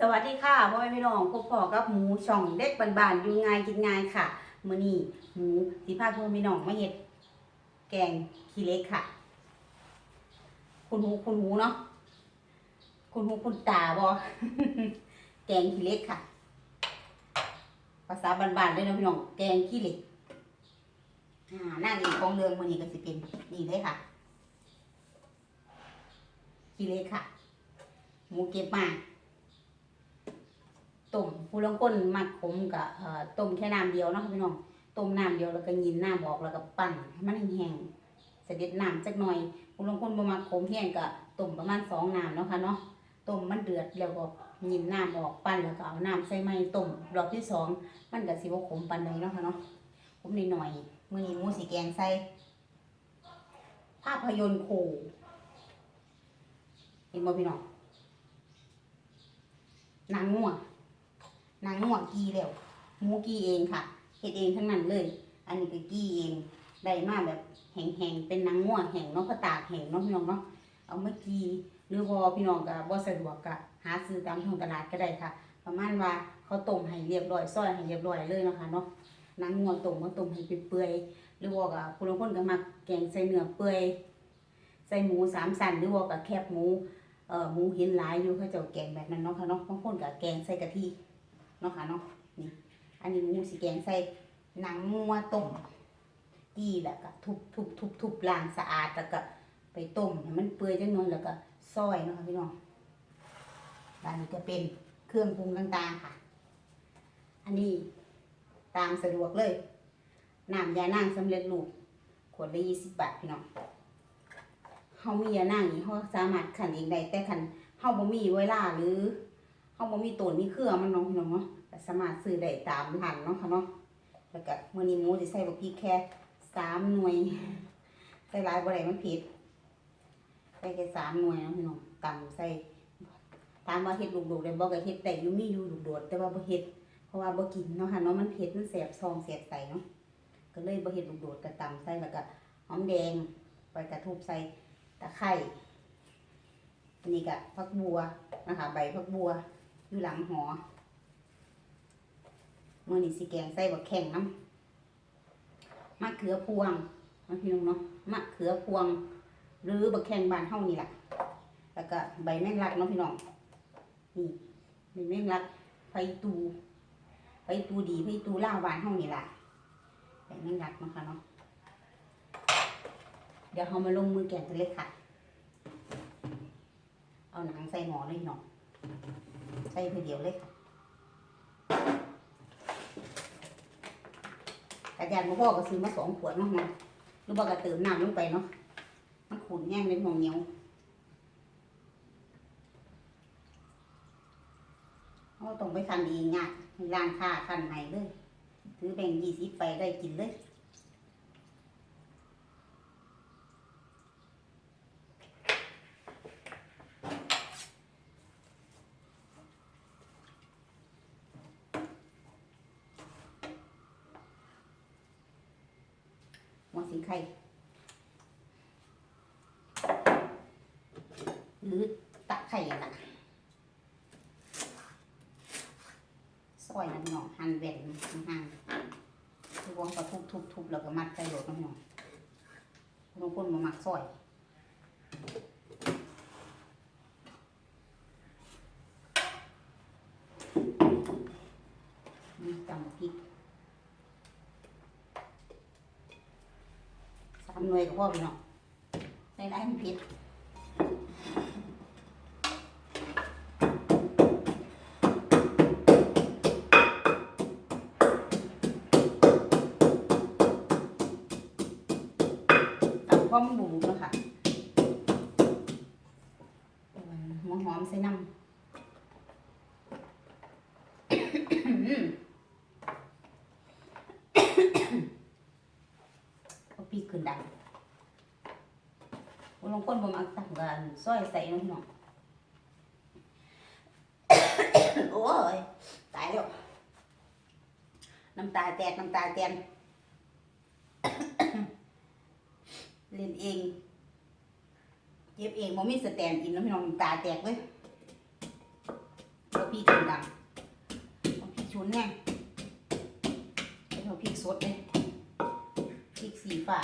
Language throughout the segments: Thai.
สวัสดีค่ะพ่อแม่พี่น้องพบพอกับหมูช่องเด็กบานๆอยู่ง่ายกินง่ายค่ะมื้อนี้หมูสีพาพ่อแม่พี่น้องมาเฮ็ดแกงขี้เล็กค่ะ คุณหูคุณหูเนาะคุณหูคุณตาบ่แกงขี้เล็กค่ะ ภาษาบานๆเลยนะพี่น้องแกงขี้เล็กอ่าหน้าอีกของเรืองมื้อนี้ก็สิเป็นนี่เลยค่ะขี้เล็กค่ะ หมูเก็บมา ต้มผู้ลางคนมักขมกับต้มแค่น้ำเดียวเนาะค่ะพี่น้องต้มน้ำเดียวแล้วก็ยินน้ำออกแล้วก็ปั่นให้มันแห้งๆเสด็จน้ำจักหน่อยผู้ลางคนบ่มักขมแห้งก็ต้มประมาณสองน้ำเนาะค่ะเนาะต้มมันเดือดแล้วก็ยินน้ำออกปั่นแล้วก็เอาน้ำใส่ไม้ต้มรอบที่สองมันก็สิบ่ขมปานใดเนาะค่ะเนาะขมนิดหน่อยมื้อนี้หมูสิแกงใส่ภาพยนตร์คู่เห็นบ่พี่น้องนางงัว นางง่วงกีแล้วหมูกีเองค่ะเฮ็ดเองทั้งนั้นเลย อันนี้ก็กีเองได้มาแบบแห้งๆเป็นนางง่วงแห้งเนาะก็ตากแห้งเนาะพี่น้องเนาะเอามากีหรือว่าพี่น้องก็บ่สะดวกก็หาซื้อตามท้องตลาดก็ได้ค่ะ ประมาณว่าเขาต้มให้เรียบร้อยซอยให้เรียบร้อยเลยนะคะเนาะนางง่วงต้มมาต้มให้เปื่อยๆหรือว่าก็ผู้ลางคนก็มักแกงใส่เนื้อเปื่อยใส่หมูสามสันหรือว่าก็แคบหมูเอ่อหมูเห็นหลายอยู่เขาจ้าแกงแบบนั้นเนาะค่ะเนาะบางคนก็แกงใส่กะทิ เนาะค่ะเนาะนี่อันนี้หมูสีแกงใส่หนังงัวต้มตีแล้วก็ทุบทุบทุบทุบล้างสะอาดแล้วก็ไปต้มให้มันเปื่อยจังน่อยแล้วก็ซอยเนาะค่ะพี่น้องอันนี้ก็เป็นเครื่องปรุงต่างๆค่ะ อันนี้ตามสะดวกเลยน้ำยานางสำเร็จรูปขวดละยี่สิบบาทพี่น้องเฮามียานางนี่เฮาสามารถขันเองได้แต่ขันเฮาบ่มีเวลาหรือ เขาบ่มีต้นมีเครือมันเน้องพี่น้องเนาะก็สามารถซื้อได้ตามร้านเนาะค่ะเนาะแล้วก็มื้อนี้หมูสิใส่บักพริกแค่สามหน่วยใส่หลายบ่ได้มันผ็ดใส่แค่สามหน่วยเนาะพี่น้องตำใส่ถามว่าเฮ็ดลูกโดดได้บ่ก็เฮ็ดได้อยู่มีอยู่ลูกโดดแต่ว่าบ่เฮ็ดเพราะว่าบ่กินเนาะค่ะเนาะมันเผ็ดมันแสบซองแสบใส่เนาะก็เลยบ่เฮ็ดลูกโดดก็ตำใส่แล้วก็หอมแดงไปกระทุบใส่ตะไคร้อันนี้ก็ผักบัวนะคะใบผักบัว อยู่หลังหอเมื่อนี้สิแกงใส่บักแข่งน้ำมะเขือพวงนะพี่น้องเนาะมะเขือพวง หรือบักแข่งบานเฮานี่แหละแล้วก็ใบแมงลักเนาะพี่น้องนี่ใบแมงลักไฟตูไฟตูดีไฟตูล่าบานเฮานี่แหละใบแมงลักเนาะค่ะเนาะเดี๋ยวเรามาลงมือแกงกันเลยค่ะ เอาหนังใส่หมอเลยพี่น้อง ส่ทีเดียวเลยค่ะกระยานพ่อก็ซื้อมาสองขวดเนาะมันหรือว่ก็เติมน้ำลงไปเนาะมันขุ่นแง่งเป็นห่วงเหนียวเราต้องไปคันเองอะให้ร้านค้าคันไหนเลย ถือแบ่งยี่สิบไปได้กินเลย ไข่หรือตะไข่อะนซอยนะพี่น้องหั่นแหวนห่างๆคือวงก็ทุบทุบทุบแล้วก็มัดใส่โหลดนะพี่น้องบางคนมามักซอยนี่ตำพริก สาม หน่วยกับพ่อพี่น้องในร้านมันผิดตับพ่อมันบุบนะคะหัวหอมใส่น้ำ เอาปีกขึ้นดังบาง คนบ่มักตักกันซอยใส่น้ำหนองโอ้ยตายแล้วน้ำตาแตกน้ำตาแตนเล่นเองเจ็บเองบ่มีสแตนอินแล้วพี่น้องน้ำตาแตกเลยพริกถึงดังพริกชุนไงเอาพริกสดเลยพริกสีฟ้า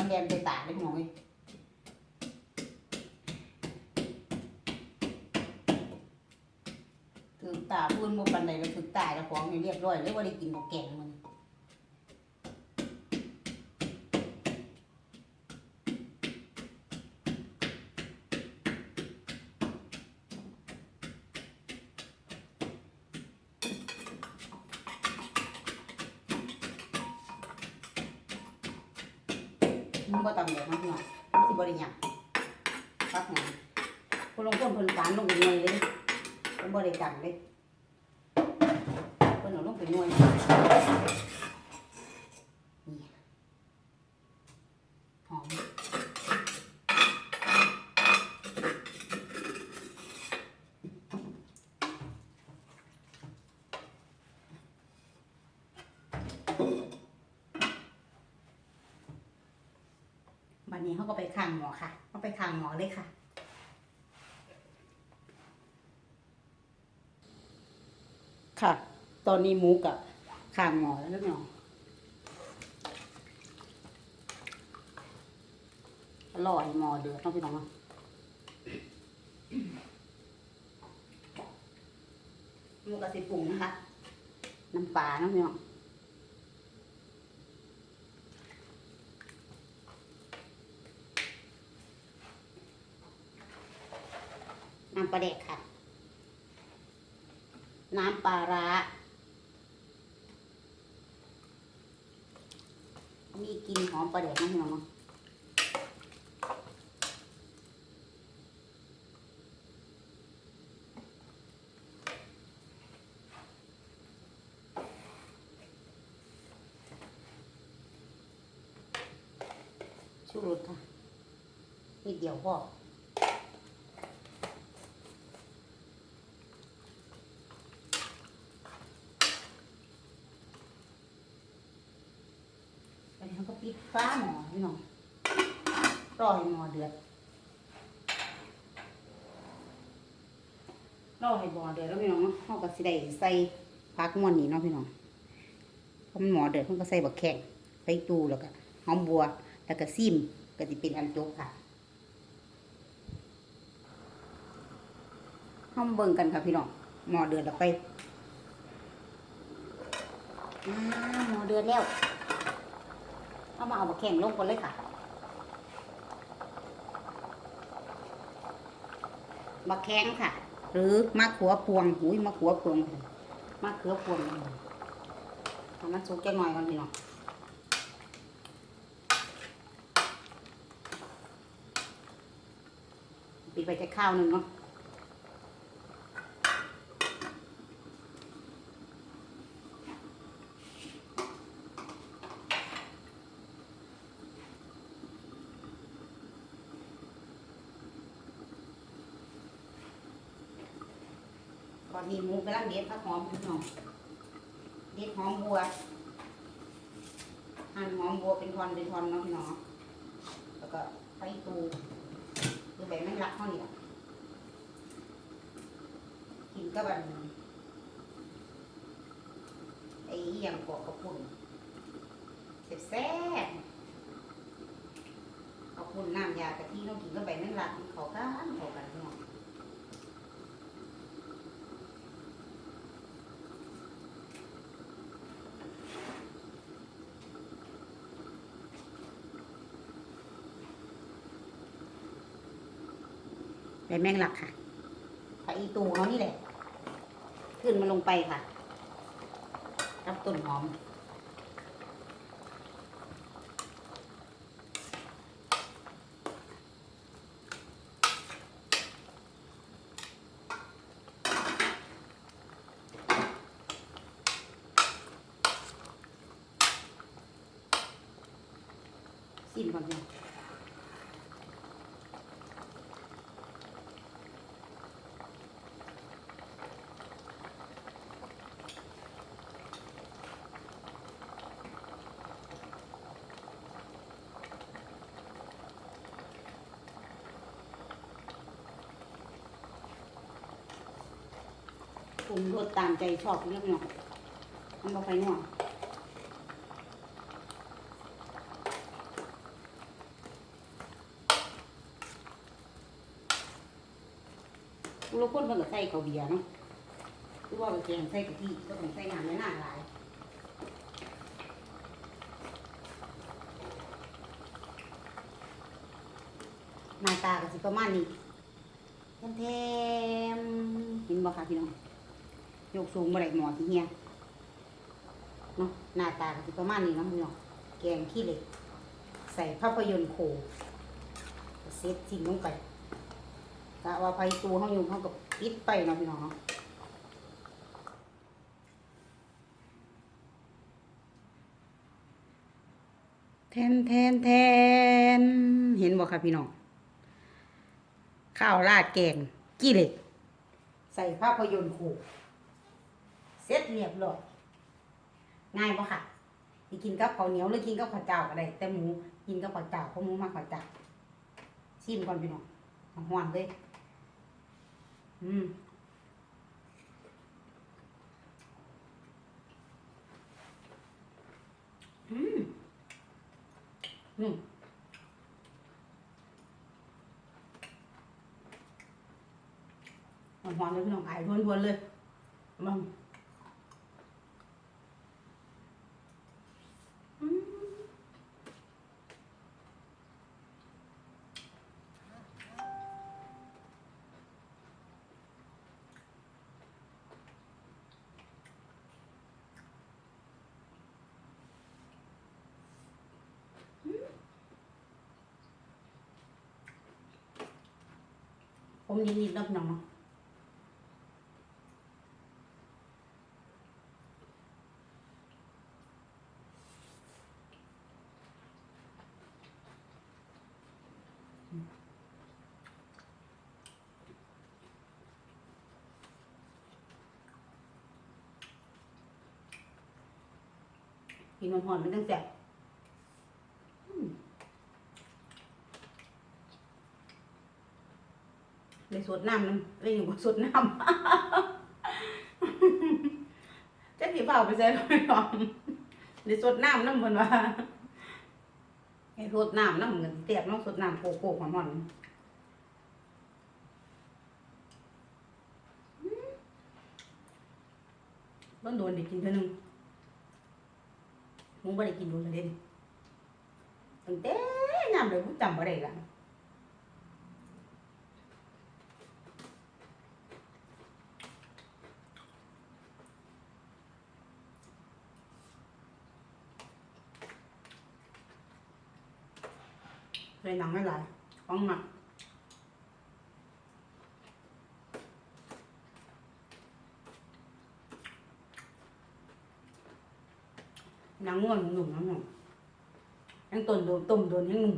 มัน แต่มันไปตากเล็กน้อยถึงตาพูนโมปันใดแล้วถึงตายแล้วของเรียบร้อยเลยว่าได้กินกับแกงมัน มันก็ตำแบบนั้นหน่ อยมันสิบริยังพักหน่อยลงคนเพิ่นการลงเป็นหน่วยเลยเพิ่นบริกรรเลยเพิ่นเอาลงเป็นหน่วยนี่หอม วันนี้เขาก็ไปข้างหมอค่ะเขาไปข้างหมอเลยค่ะ ค่ะ ตอนนี้หมูกับข้างหมอแล้วเนาะอร่อยหมอเดือดต้องพี่น้องเนาะหมูกับสิปรุงนะคะ น้ำปลาเนาะพี่น้องน้ำปลาแดกค่ะ น้ำปลาร้า มีกลินหอมปลาแดกนะพี่น้องเนาะชูรสค่ะนิดเดียวพอ อันนี้เขาก็ปิด ฟ้าหมอพี่น้องรอให้หม้อเดือดรอให้หม้อเดือดแล้วพี่น้องเนาะเขาก็สิได้ใส่ผักม่วนนี่เนาะพี่น้องพอมันหมอเดือดเขาก็ใส่บักแข้งไปตูแล้วก็หอมบัว แล้วก็ซิมก็จะเป็นอันจบค่ะห้องเบิ่งกันค่ะพี่น้องหมอเดือดแล้วไปอ่าหมอเดือดแล้ว เอามาเอามาแข่งลงกันเลยค่ะมาแข้งค่ะ หรือมะขัวพวงหุยมะขัวพวงมะเขือพวงทำมันสุกแก่หน่อยก่อนพี่น้องปิดไปจะข้าวหนึ่งเนาะตอนนี้หมูกำลั งเด็ดผักหอมพี่น้องเด็ดหอมบัวหั่นหอมบัวเป็นทอนเป็นทอนเนาะพี่น้องแล้วก็ไฟตูคือแบบไม่รักเท่านี้กินก็แบบไอ้เหี้ยงกอกกระปุ่นแซ่บๆกระปุ่นน้ำยากะทิต้องกินก็แบบไม่รักเขากันเขากันพี่น้อง ใบแมงลักค่ะผักอีตูเขานี่แหละ ขึ้นมาลงไปค่ะ รับต้นหอมสิ้นก่อนเนี่ย อ ป รุงรสตามใจชอบเรื่องเนาะมันบ่ไปนัวลูกคนเพิ่นก็ใส่ข้าวเบียร์เนาะคือว่าไปแกงใส่กะทิก็ต้องใส่น้ำในหน้าหลายหน้าตาก็สิประมาณนี้แทมๆเห็นบ่คะพี่น้อง ยกสูงบ่ได้หมอสิเฮียเนาะหน้าตาก็สิประมาณนี้เนาะพี่น้องแกงขี้เหล็ก ใส่ภาพยนตร์โคเซตทิ้งลงไปกะว่าไฟตัวเฮาอยู่เฮาก็ปิดไปเนาะพี่น้องเนาะแทนแทนแทน เห็นบ่ค่ะพี่น้อง ข้าวราดแกง กี้เหล็ก ใส่ภาพยนตร์โค ร็จเรียบร้อยง่ายปะค่ะสิกินกับข้าวเหนียวหรือกินกับข้าวเจ้าก็ได้แต่หมูกินกับข้าวเจ้าเพราะหมูมากข้าวเจ้าชิมก่อนพี่น้องหวานเลยอืมอืมอืมหอมๆเลยพี่น้องไอ้วนๆเลยมังอืมผ มนิดๆเนาะพี่น้องเนาะกินหอนมันตั้งแต่บอืม เลยสดน้ำน้ำเลยอยู่กับสดน้ำจะผีเปล่าไปใส่ไม่ยอมเลยสดน้ำน้ำเหมือนว่าไอ้สดน้ำน้ำเหมือนเตียบน้องสดน้ำโคกๆหอนต้นโดนเด็กกินเท่านึงมึงไม่ได้กินโดูเลยเด่นตั้งแต่ยามเลยกูจำบ่ได้ละ เลยหนังไม่หลายของหนักหนังง่วนหนุ่มน้ำหนุ่มยังต้นโดนต้มโดนยังหนุ่ม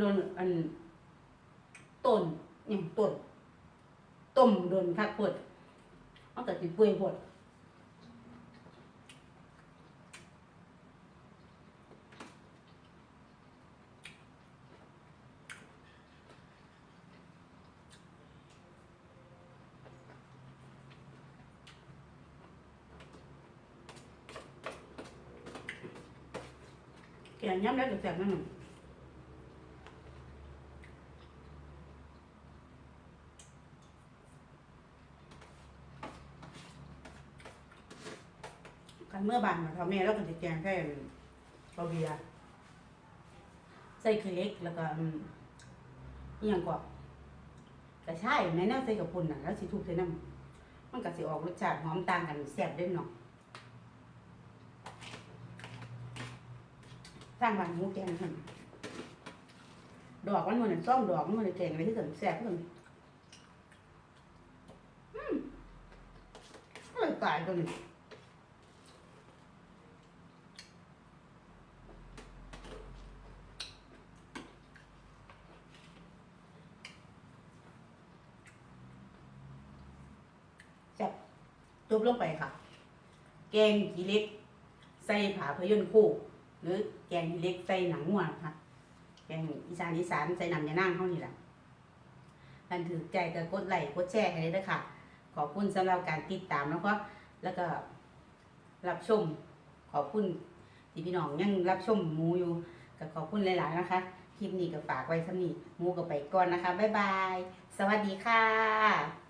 โดนอันต้นอย่างต้นต้มโดนคักปวดเอาแต่สิเปื่อยปวด แกงย้ำได้แต่แสบนั่นหนึ่งกันเมื่อบานมาทำแม่แล้วก็จะแกงแค่บาเบียร์ใส่เค้กแล้วก็อืมอหย่างกว่ากระชายในนั้นใส่กับปุ่นน่ะแล้วสิถูกใส่น้ำมันก็สิออกรสชาติหอมต่างกันแซ่บเด้นเนาะ สร้างบ้านหมูแกงหั่นดอกมันมือนซ่อมดอกมันมือนแกงอะไรที่สุดแซ่บที่สุดอืมอร่อยตายตัวนี้แซ่บจบลงไปค่ะ แกงขี้เล็ก ใส่ผาพยนต์คู่ หรือแกงเล็กใส่หนังงัวค่ะแกงอีสานอีสานใส่น้ำยานางเท่านี้แหละท่านถือใจก็กดไลค์กดแชร์ให้เลยนะคะขอบคุณสำหรับการติดตามแล้วก็แล้วก็รับชม ขอบคุณที่พี่น้องยังรับชมหมูอยู่ก็ขอบคุณหลายๆนะคะคลิปนี้ก็ฝากไว้สำนี้มูก็ไปก่อนนะคะบ๊ายบาย สวัสดีค่ะ